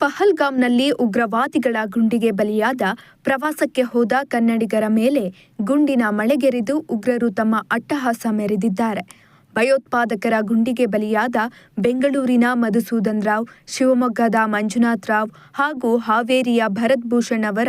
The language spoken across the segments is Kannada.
ಪಹಲ್ಗಾಮ್ನಲ್ಲಿ ಉಗ್ರವಾದಿಗಳ ಗುಂಡಿಗೆ ಬಲಿಯಾದ ಪ್ರವಾಸಕ್ಕೆ ಹೋದ ಕನ್ನಡಿಗರ ಮೇಲೆ ಗುಂಡಿನ ಮಳೆಗೆರೆದು ಉಗ್ರರು ತಮ್ಮ ಅಟ್ಟಹಾಸ ಮೆರೆದಿದ್ದಾರೆ. ಭಯೋತ್ಪಾದಕರ ಗುಂಡಿಗೆ ಬಲಿಯಾದ ಬೆಂಗಳೂರಿನ ಮಧುಸೂದನ್ ರಾವ್, ಶಿವಮೊಗ್ಗದ ಮಂಜುನಾಥ್ ರಾವ್ ಹಾಗೂ ಹಾವೇರಿಯ ಭರತ್ ಭೂಷಣ್ ಅವರ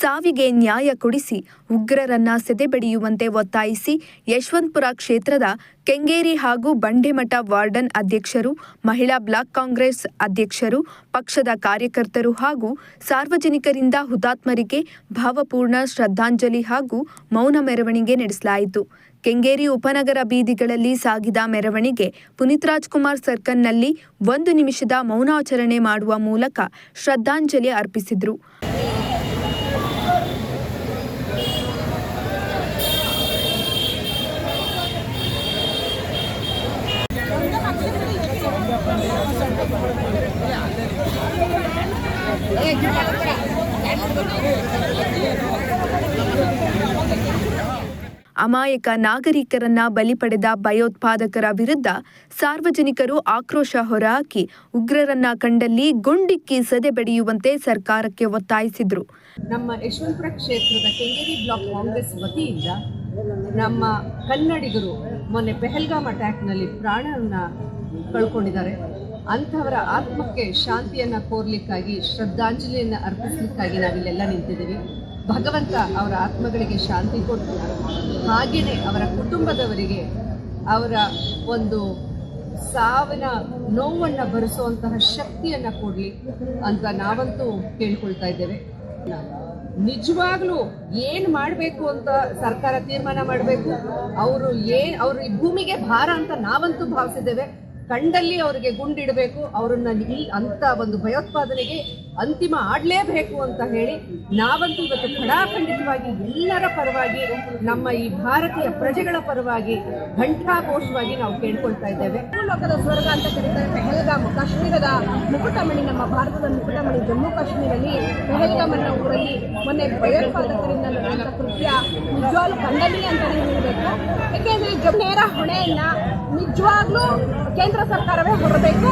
ಸಾವಿಗೆ ನ್ಯಾಯ ಕೊಡಿಸಿ ಉಗ್ರರನ್ನ ಸೆದೆಬಡಿಯುವಂತೆ ಒತ್ತಾಯಿಸಿ ಯಶವಂತಪುರ ಕ್ಷೇತ್ರದ ಕೆಂಗೇರಿ ಹಾಗೂ ಬಂಡೆಮಠ ವಾರ್ಡನ್ ಅಧ್ಯಕ್ಷರು, ಮಹಿಳಾ ಬ್ಲಾಕ್ ಕಾಂಗ್ರೆಸ್ ಅಧ್ಯಕ್ಷರು, ಪಕ್ಷದ ಕಾರ್ಯಕರ್ತರು ಹಾಗೂ ಸಾರ್ವಜನಿಕರಿಂದ ಹುತಾತ್ಮರಿಗೆ ಭಾವಪೂರ್ಣ ಶ್ರದ್ಧಾಂಜಲಿ ಹಾಗೂ ಮೌನ ಮೆರವಣಿಗೆ ನಡೆಸಲಾಯಿತು. ಕೆಂಗೇರಿ ಉಪನಗರ ಬೀದಿಗಳಲ್ಲಿ ಸಾಗಿದ ಮೆರವಣಿಗೆ ಪುನೀತ್ ರಾಜ್ಕುಮಾರ್ ಸರ್ಕಲ್ನಲ್ಲಿ ಒಂದು ನಿಮಿಷದ ಮೌನಾಚರಣೆ ಮಾಡುವ ಮೂಲಕ ಶ್ರದ್ಧಾಂಜಲಿ ಅರ್ಪಿಸಿದ್ರು. ಅಮಾಯಕ ನಾಗರಿಕರನ್ನ ಬಲಿ ಪಡೆದ ಭಯೋತ್ಪಾದಕರ ವಿರುದ್ಧ ಸಾರ್ವಜನಿಕರು ಆಕ್ರೋಶ ಹೊರಹಾಕಿ ಉಗ್ರರನ್ನ ಕಂಡಲ್ಲಿ ಗುಂಡಿಕ್ಕಿ ಸದೆಬಡಿಯುವಂತೆ ಸರ್ಕಾರಕ್ಕೆ ಒತ್ತಾಯಿಸಿದ್ರು. ನಮ್ಮ ಯಶವಂತಪುರ ಕ್ಷೇತ್ರದ ಕೆಂಗೇರಿ ಬ್ಲಾಕ್ ಕಾಂಗ್ರೆಸ್ ವತಿಯಿಂದ ನಮ್ಮ ಕನ್ನಡಿಗರು ಮೊನ್ನೆ ಪೆಹಲ್ಗಾಮ್ ಅಟ್ಯಾಕ್ನಲ್ಲಿ ಪ್ರಾಣವನ್ನ ಕಳ್ಕೊಂಡಿದ್ದಾರೆ. ಅಂಥವರ ಆತ್ಮಕ್ಕೆ ಶಾಂತಿಯನ್ನು ಕೋರ್ಲಿಕ್ಕಾಗಿ ಶ್ರದ್ಧಾಂಜಲಿಯನ್ನು ಅರ್ಪಿಸಲಿಕ್ಕಾಗಿ ನಾವಿಲ್ಲೆಲ್ಲ ನಿಂತಿದ್ದೀವಿ. ಭಗವಂತ ಅವರ ಆತ್ಮಗಳಿಗೆ ಶಾಂತಿ ಕೊಟ್ಟು ಹಾಗೆಯೇ ಅವರ ಕುಟುಂಬದವರಿಗೆ ಅವರ ಒಂದು ಸಾವಿನ ನೋವನ್ನು ಭರಿಸುವಂತಹ ಶಕ್ತಿಯನ್ನು ಕೊಡಲಿ ಅಂತ ನಾವಂತೂ ಕೇಳ್ಕೊಳ್ತಾ ಇದ್ದೇವೆ. ನಿಜವಾಗ್ಲೂ ಏನು ಮಾಡಬೇಕು ಅಂತ ಸರ್ಕಾರ ತೀರ್ಮಾನ ಮಾಡಬೇಕು? ಅವರು ಏನು ಅವರು ಭೂಮಿಗೆ ಭಾರ ಅಂತ ನಾವಂತೂ ಭಾವಿಸಿದ್ದೇವೆ. ಕಂಡಲ್ಲಿ ಅವರಿಗೆ ಗುಂಡಿಡಬೇಕು, ಅವರನ್ನ ಈ ಅಂತ ಒಂದು ಭಯೋತ್ಪಾದನೆಗೆ ಅಂತಿಮ ಆಡಲೇಬೇಕು ಅಂತ ಹೇಳಿ ನಾವಂತೂ ಇವತ್ತು ಖಡಾಖಂಡಿತವಾಗಿ ಎಲ್ಲರ ಪರವಾಗಿ, ನಮ್ಮ ಈ ಭಾರತೀಯ ಪ್ರಜೆಗಳ ಪರವಾಗಿ ಘಂಟಾಘೋಷವಾಗಿ ನಾವು ಕೇಳ್ಕೊಳ್ತಾ ಇದ್ದೇವೆ. ಲೋಕದ ಸ್ವರ್ಗ ಅಂತ ಕರೀತಾರೆ ಪೆಹಲ್ಗಾಮ್, ಕಾಶ್ಮೀರದ ಮುಕುಟಮಣಿ, ನಮ್ಮ ಭಾರತದ ಮುಕುಟಮಣಿ ಜಮ್ಮು ಕಾಶ್ಮೀರಲ್ಲಿ. ಪೆಹಲ್ಗಾಮ್ ಅನ್ನೋ ಊರಲ್ಲಿ ಮೊನ್ನೆ ಭಯೋತ್ಪಾದಕರಿಂದ ನಡೆದ ಕೃತ್ಯ ನಿಜವಾಗ್ಲೂ ಖಂಡನೀಯ ಅಂತಾನೆ ಹೇಳಬೇಕು. ಯಾಕೆಂದ್ರೆ ನೇರ ಹೊಣೆಯನ್ನ ನಿಜವಾಗ್ಲೂ ಕೇಂದ್ರ ಸರ್ಕಾರವೇ ಹೊರಬೇಕು.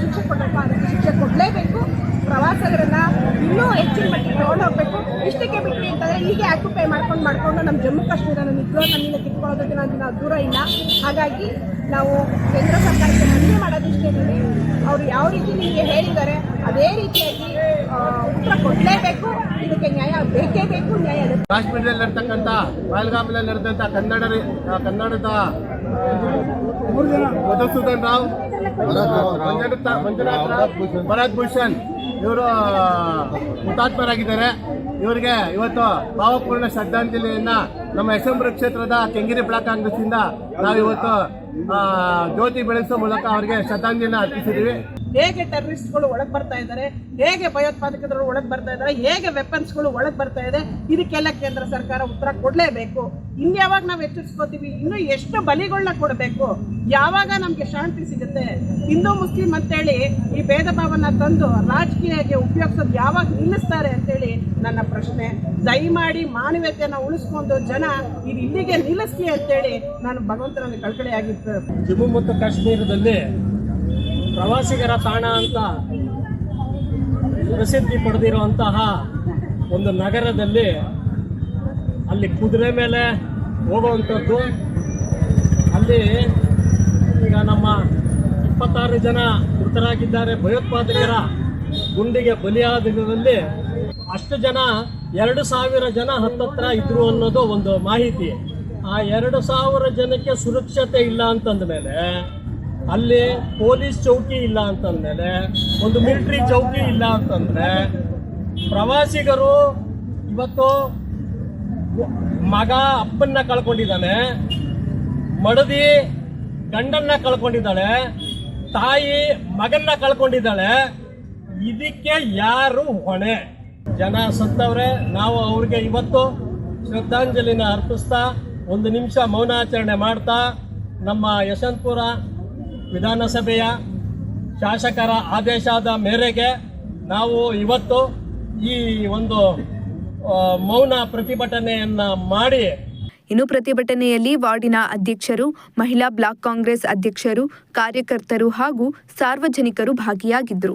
ಶಿಕ್ಷೆ ಕೊಡಬೇಕು ಶಿಕ್ಷೆ ಕೊಡಲೇಬೇಕು. ಪ್ರವಾಸಿಗರನ್ನ ಇನ್ನೂ ಹೆಚ್ಚಿನ ಮಟ್ಟಿಗೆ ತಗೊಂಡು ಹೋಗ್ಬೇಕು. ಇಷ್ಟಕ್ಕೆ ಬಿಟ್ವಿ ಅಂತಂದ್ರೆ ಹೀಗೆ ಆಕ್ಯುಪೈ ಮಾಡ್ಕೊಂಡು ಮಾಡ್ಕೊಂಡು ನಮ್ಮ ಜಮ್ಮು ಕಾಶ್ಮೀರನ ಇಬ್ಬರು ನಮ್ಮಿಂದ ಕಿತ್ಕೊಳ್ಳೋದಕ್ಕೆ ನಾವು ನಾವು ದೂರ ಇಲ್ಲ. ಹಾಗಾಗಿ ನಾವು ಕೇಂದ್ರ ಸರ್ಕಾರಕ್ಕೆ ಮನವಿ ಮಾಡೋದಿಷ್ಟೇ ಅವರು ಯಾವ ರೀತಿ ನಿಮಗೆ ಹೇಳಿದ್ದಾರೆ ಅದೇ ರೀತಿಯಾಗಿ ಉತ್ತರ ಕೊಡಲೇಬೇಕು. ಇದಕ್ಕೆ ನ್ಯಾಯ ಬೇಕೇ ಬೇಕು ನ್ಯಾಯ ಬೇಕು. ಕಾಶ್ಮೀರದಲ್ಲಿ ನಡ್ತಕ್ಕಂಥ ಪಹಲ್ಗಾಮದಲ್ಲಿ ನಡೆದಂಥ ಕನ್ನಡ ಕನ್ನಡದ ಮಧುಸೂದನ್ ರಾವ್ ಮಂಜುನಾಥ ಮಂಜುನಾಥ್ ರಾವ್ ಭರತ್ ಭೂಷಣ್ ಇವರು ಹುತಾತ್ಮರಾಗಿದ್ದಾರೆ. ಇವರಿಗೆ ಇವತ್ತು ಭಾವಪೂರ್ಣ ಶ್ರದ್ಧಾಂಜಲಿಯನ್ನ ನಮ್ಮ ಯಶವಂಪುರ ಕ್ಷೇತ್ರದ ಕೆಂಗಿರಿ ಬ್ಲಾಕ್ ಕಾಂಗ್ರೆಸ್ಸಿಂದ ನಾವು ಇವತ್ತು ಜ್ಯೋತಿ ಬೆಳೆಸುವ ಮೂಲಕ ಅವರಿಗೆ ಶ್ರದ್ಧಾಂಜಲಿ ಅರ್ಪಿಸಿದ್ದೀವಿ. ಹೇಗೆ ಟೆರರಿಸ್ಟ್ಗಳು ಒಳಗೆ ಬರ್ತಾ ಇದ್ದಾರೆ ಹೇಗೆ ಭಯೋತ್ಪಾದಕರು ಒಳಗೆ ಬರ್ತಾ ಇದ್ದಾರೆ ಹೇಗೆ ವೆಪನ್ಸ್ಗಳು ಒಳಗೆ ಬರ್ತಾ ಇದೆ, ಇದಕ್ಕೆಲ್ಲ ಕೇಂದ್ರ ಸರ್ಕಾರ ಉತ್ತರ ಕೊಡಲೇಬೇಕು. ಇನ್ಯಾವಾಗ ನಾವು ಎಚ್ಚರಿಸ್ಕೋತೀವಿ? ಇನ್ನು ಎಷ್ಟು ಬಲಿಗಳನ್ನ ಕೊಡಬೇಕು? ಯಾವಾಗ ನಮಗೆ ಶಾಂತಿ ಸಿಗುತ್ತೆ? ಹಿಂದೂ, ಮುಸ್ಲಿಂ ಅಂತೇಳಿ ಈ ಭೇದ ಭಾವನ ತಂದು ರಾಜಕೀಯಕ್ಕೆ ಉಪಯೋಗಿಸೋದು ಯಾವಾಗ ನಿಲ್ಲಿಸ್ತಾರೆ ಅಂತೇಳಿ ನನ್ನ ಪ್ರಶ್ನೆ. ದಯಮಾಡಿ ಮಾನವೀಯತೆಯನ್ನು ಉಳಿಸ್ಕೊಂಡು ಜನ ಇದು ಇಲ್ಲಿಗೆ ಅಂತ ಅಂತೇಳಿ ನಾನು ಭಗವಂತನಲ್ಲಿ ಕಳ್ಕಳಿಯಾಗಿತ್ತು ಜಮ್ಮು ಮತ್ತು ಕಾಶ್ಮೀರದಲ್ಲಿ ಪ್ರವಾಸಿಗರ ತಾಣ ಅಂತ ಪ್ರಸಿದ್ಧಿ ಪಡೆದಿರುವಂತಹ ಒಂದು ನಗರದಲ್ಲಿ ಅಲ್ಲಿ ಕುದುರೆ ಮೇಲೆ ಹೋಗುವಂಥದ್ದು. ಅಲ್ಲಿ ಈಗ ನಮ್ಮ ಇಪ್ಪತ್ತಾರು ಜನ ಮೃತರಾಗಿದ್ದಾರೆ. ಭಯೋತ್ಪಾದಕರ ಗುಂಡಿಗೆ ಬಲಿಯಾದಲ್ಲಿ ಅಷ್ಟು ಜನ, ಎರಡು ಸಾವಿರ ಜನ ಹತ್ತತ್ರ ಇದ್ರು ಅನ್ನೋದು ಒಂದು ಮಾಹಿತಿ. ಆ ಎರಡು ಸಾವಿರ ಜನಕ್ಕೆ ಸುರಕ್ಷತೆ ಇಲ್ಲ ಅಂತಂದ ಮೇಲೆ, ಅಲ್ಲಿ ಪೊಲೀಸ್ ಚೌಕಿ ಇಲ್ಲ ಅಂತಂದ್ಮೇಲೆ ಒಂದು ಮಿಲಿಟರಿ ಚೌಕಿ ಇಲ್ಲ ಅಂತಂದ್ರೆ ಪ್ರವಾಸಿಗರು ಇವತ್ತು ಮಗ ಅಪ್ಪನ್ನ ಕಳ್ಕೊಂಡಿದ್ದಾನೆ, ಮಡದಿ ಗಂಡನ್ನ ಕಳ್ಕೊಂಡಿದ್ದಾಳೆ, ತಾಯಿ ಮಗನ್ನ ಕಳ್ಕೊಂಡಿದ್ದಾಳೆ ಇದಕ್ಕೆ ಯಾರು ಹೊಣೆ? ಜನ ಸತ್ತವ್ರೆ, ನಾವು ಅವ್ರಿಗೆ ಇವತ್ತು ಶ್ರದ್ಧಾಂಜಲಿನ ಅರ್ಪಿಸ್ತಾ ಒಂದು ನಿಮಿಷ ಮೌನಾಚರಣೆ ಮಾಡ್ತಾ ನಮ್ಮ ಯಶವಂತಪುರ ವಿಧಾನಸಭೆಯ ಶಾಸಕರ ಆದೇಶದ ಮೇರೆಗೆ ನಾವು ಇವತ್ತು ಈ ಒಂದು ಮೌನ ಪ್ರತಿಭಟನೆಯನ್ನ ಮಾಡಿ ಇನ್ನು ಪ್ರತಿಭಟನೆಯಲ್ಲಿ ವಾರ್ಡಿನ ಅಧ್ಯಕ್ಷರು, ಮಹಿಳಾ ಬ್ಲಾಕ್ ಕಾಂಗ್ರೆಸ್ ಅಧ್ಯಕ್ಷರು, ಕಾರ್ಯಕರ್ತರು ಹಾಗೂ ಸಾರ್ವಜನಿಕರು ಭಾಗಿಯಾಗಿದ್ದರು.